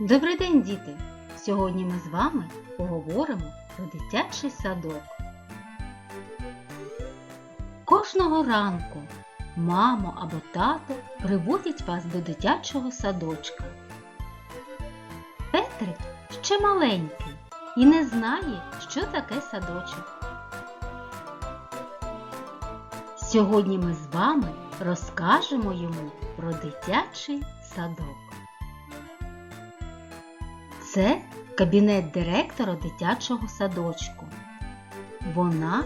Добрий день, діти! Сьогодні ми з вами поговоримо про дитячий садок. Кожного ранку мамо або тато приводять вас до дитячого садочка. Петрик ще маленький і не знає, що таке садочок. Сьогодні ми з вами розкажемо йому про дитячий садок. Це кабінет директора дитячого садочку. Вона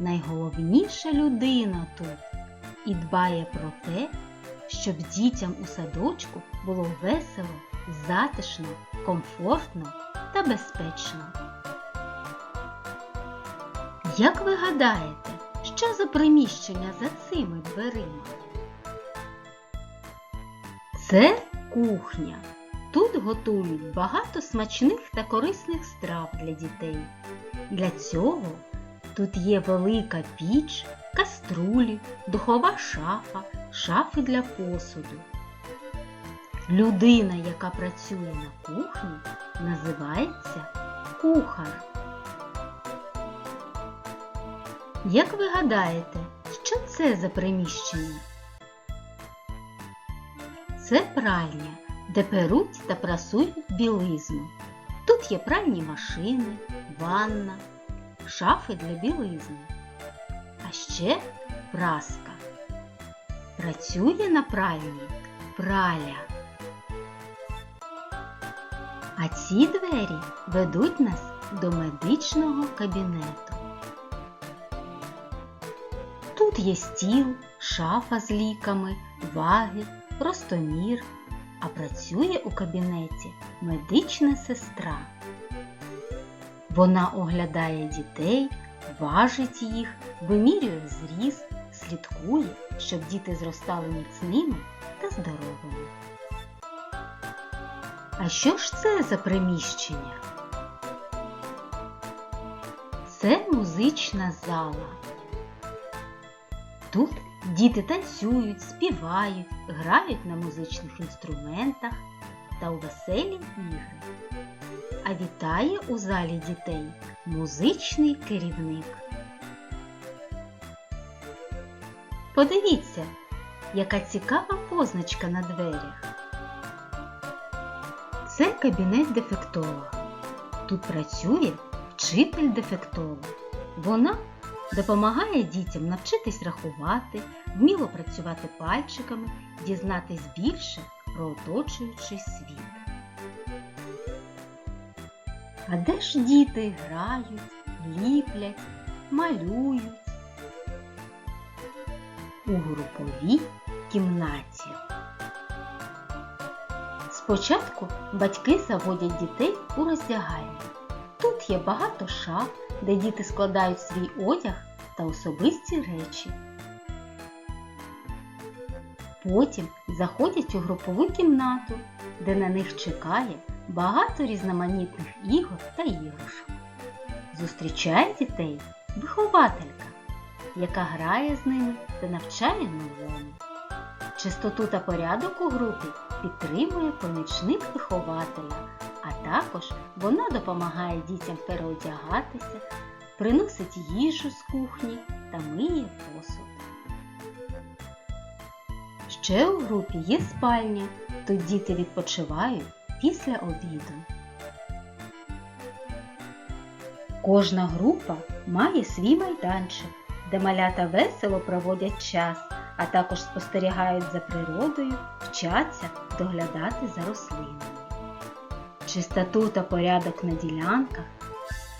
найголовніша людина тут і дбає про те, щоб дітям у садочку було весело, затишно, комфортно та безпечно. Як ви гадаєте, що за приміщення за цими дверима? Це кухня. Тут готують багато смачних та корисних страв для дітей. Для цього тут є велика піч, каструлі, духова шафа, шафи для посуду. Людина, яка працює на кухні, називається кухар. Як ви гадаєте, що це за приміщення? Це пральня, де перуть та прасують білизну. Тут є пральні машини, ванна, шафи для білизни. А ще праска. Працює на пральні праля. А ці двері ведуть нас до медичного кабінету. Тут є стіл, шафа з ліками, ваги, простомір, а працює у кабінеті медична сестра. Вона оглядає дітей, важить їх, вимірює зріст, слідкує, щоб діти зростали міцними та здоровими. А що ж це за приміщення? Це музична зала. Тут діти танцюють, співають, грають на музичних інструментах та у веселі ігри. А вітає у залі дітей музичний керівник. Подивіться, яка цікава позначка на дверях. Це кабінет дефектолога. Тут працює вчитель дефектолог. Вона допомагає дітям навчитись рахувати, вміло працювати пальчиками, дізнатись більше про оточуючий світ. А де ж діти грають, ліплять, малюють? У груповій кімнаті. Спочатку батьки заводять дітей у роздягальню. Тут є багато шаф, де діти складають свій одяг та особисті речі. Потім заходять у групову кімнату, де на них чекає багато різноманітних ігор та іграшок. Зустрічає дітей вихователька, яка грає з ними та навчає новому. Чистоту та порядок у групі підтримує помічник вихователя, також вона допомагає дітям переодягатися, приносить їжу з кухні та миє посуд. Ще у групі є спальня, тут діти відпочивають після обіду. Кожна група має свій майданчик, де малята весело проводять час, а також спостерігають за природою, вчаться доглядати за рослинами. Чистоту та порядок на ділянках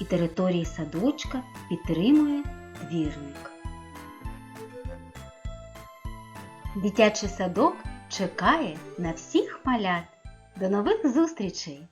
і території садочка підтримує двірник. Дитячий садок чекає на всіх малят. До нових зустрічей!